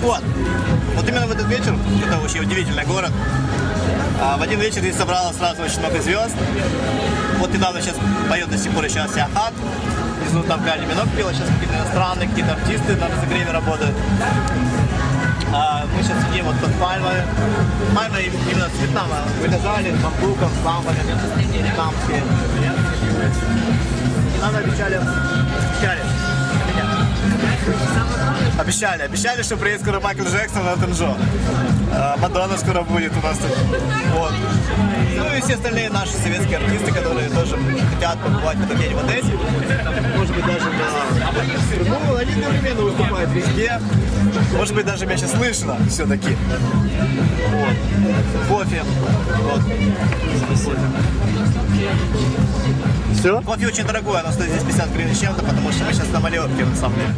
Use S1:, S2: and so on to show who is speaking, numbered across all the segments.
S1: вот, вот именно в этот вечер, это очень удивительный город, а, в один вечер здесь собралось сразу очень много звезд. Вот недавно сейчас поет до сих пор еще Асиахат. Внизу там Галя Минок пела, сейчас какие-то иностранные, какие-то артисты на разогреве работают. А мы сейчас сидим вот под пальмой. Пальмы именно с Вьетнама вылезали, с бамбуком, с лампами, вьетнамские. И обещали, обещали, Обещали, обещали, что приедет скоро Майкл Джексон на Танжо. А, Мадонна скоро будет у нас тут. Вот. Ну и все остальные наши советские артисты, которые тоже хотят побывать в этом день в Одессе. Может быть, даже на... Ну, они одновременно выступают везде. Может быть, даже меня сейчас слышно все-таки. Вот. Кофе. Вот.
S2: Все?
S1: Кофе очень дорогой, оно стоит здесь 50 гривен с чем-то, потому что мы сейчас на малевке на самом деле.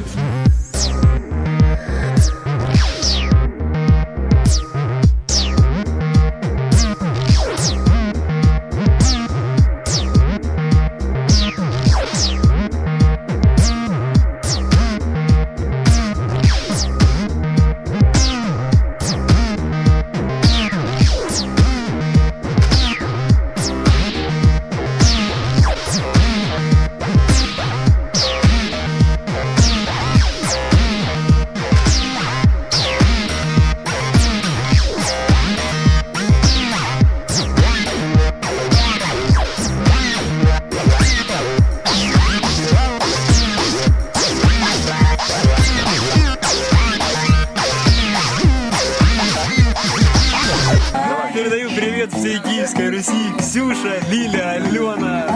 S3: Киевской Руси, Ксюша, Лиля, Алена,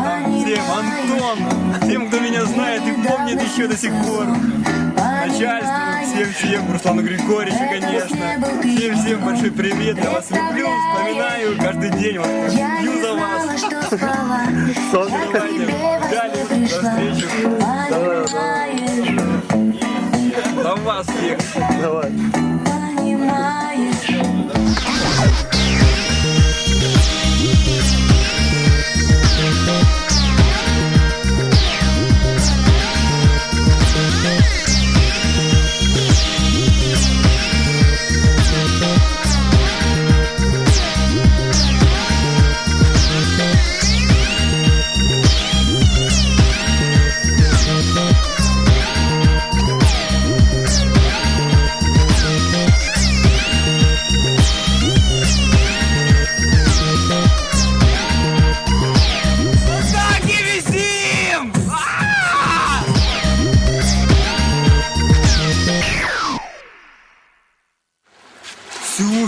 S3: всем, Антон, всем, кто меня знает и помнит еще до сих пор. Начальству, всем-всем, Руслану Григорьевичу, конечно. Всем-всем большой привет, я вас люблю, вспоминаю каждый день, вот, пью за вас. Давайте, далее, до встречи. До вас всех.
S2: Давай.
S3: Так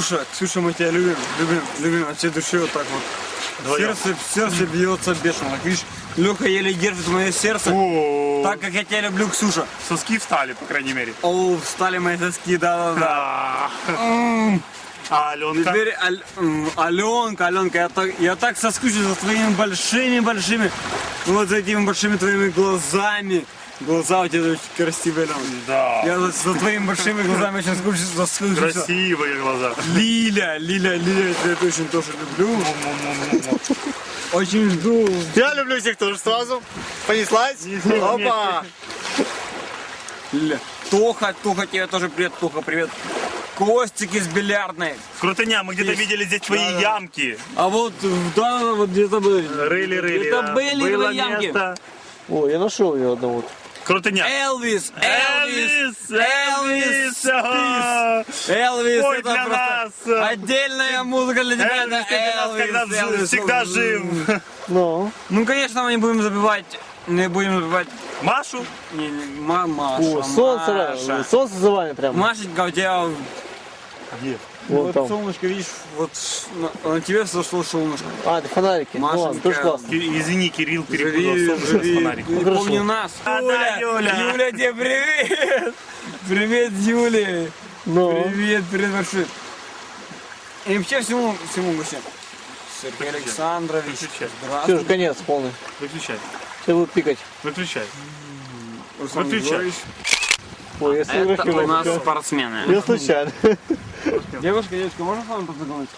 S3: Ксюша, Ксюша, мы тебя любим, любим, любим от всей души вот так вот. Сердце, сердце бьется бешено. Так, видишь, Леха еле держит мое сердце, так как я тебя люблю, Ксюша.
S2: Соски встали, по крайней мере.
S3: О, встали мои соски, да-да-да.
S2: А Аленка?
S3: Теперь Аль- Аленка, Аленка, я так, я так соскучился за твоими большими-большими, вот за этими большими твоими глазами. Глаза у тебя очень красивые.
S2: Да.
S3: Я за, за твоими большими глазами очень соскучился. соскучился.
S2: Красивые глаза.
S3: Лиля, Лиля, Лиля, я тебя очень тоже люблю. Очень жду.
S1: Я люблю всех тоже сразу. Понеслась. Опа.
S3: Лиля. Тоха, Тоха, тебе тоже привет, Тоха, привет. Костик из бильярдной.
S2: Крутыня, мы где-то видели здесь твои
S3: Да-да.
S2: ямки.
S3: А вот, да, вот где-то были.
S2: Рыли-рыли.
S3: Это
S2: да.
S3: были твои ямки.
S2: место.
S4: О, я нашел ее одного.
S2: Крутыня.
S3: Элвис, Элвис,
S2: Элвис,
S3: Элвис,
S2: ага.
S3: Элвис,
S2: Ой,
S3: это
S2: для
S3: просто
S2: нас.
S3: отдельная музыка для тебя.
S2: Элвис,
S3: это
S2: нас когда
S3: Элвис,
S2: жив-
S3: Элвис.
S2: всегда жив.
S4: Ну,
S3: Ну, конечно, мы не будем забивать, не будем забивать
S2: Машу?
S3: не, не, Ма- Маша,
S4: о, солнце,
S3: Маша.
S4: солнце за вами прям.
S3: Машенька, у тебя
S2: Где?
S3: Вот
S4: там.
S3: солнышко, видишь, вот на, на тебе сошло солнышко.
S4: А, это фонарики. Ну ладно, тоже классно.
S2: Ки- Извини, Кирилл перепутал
S3: Живи,
S2: солнышко с фонариком.
S4: Хорошо.
S3: помни нас.
S2: А, да, Юля.
S3: Юля, тебе привет. Привет, Юля.
S4: Ну,
S3: Привет, привет большой. И вообще всему, всему вообще. Сергей Александрович,
S2: Выключай.
S4: все,
S3: здравствуйте.
S4: конец полный.
S2: Выключай.
S4: Все будут пикать.
S2: Выключай.
S3: Руслан
S2: Выключай.
S4: Ой, я
S3: Это у нас спортсмены.
S4: Я случайно.
S3: Девушка, девушка, можно с вами познакомиться?